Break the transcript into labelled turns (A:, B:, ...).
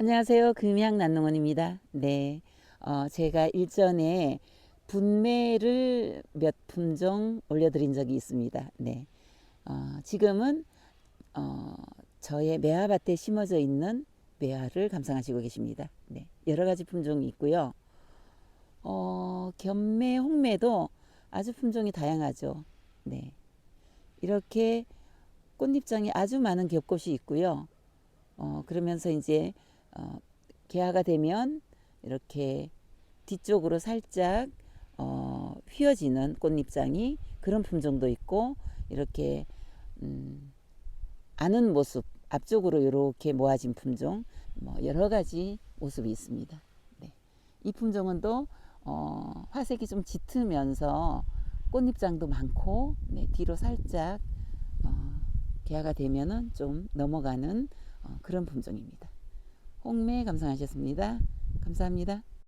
A: 안녕하세요. 금양난농원입니다. 네. 어, 제가 일전에 분매를 몇 품종 올려드린 적이 있습니다. 네. 어, 지금은 어, 저의 매화밭에 심어져 있는 매화를 감상하시고 계십니다. 네. 여러 가지 품종이 있고요. 어, 견매, 홍매도 아주 품종이 다양하죠. 네. 이렇게 꽃잎장이 아주 많은 겹꽃이 있고요. 어, 그러면서 이제 어, 개화가 되면 이렇게 뒤쪽으로 살짝 어, 휘어지는 꽃잎장이 그런 품종도 있고 이렇게 음, 아는 모습 앞쪽으로 이렇게 모아진 품종 뭐 여러 가지 모습이 있습니다. 네. 이 품종은 또 어, 화색이 좀 짙으면서 꽃잎장도 많고 네, 뒤로 살짝 어, 개화가 되면은 좀 넘어가는 어, 그런 품종입니다. 홍매 감상하셨습니다. 감사합니다.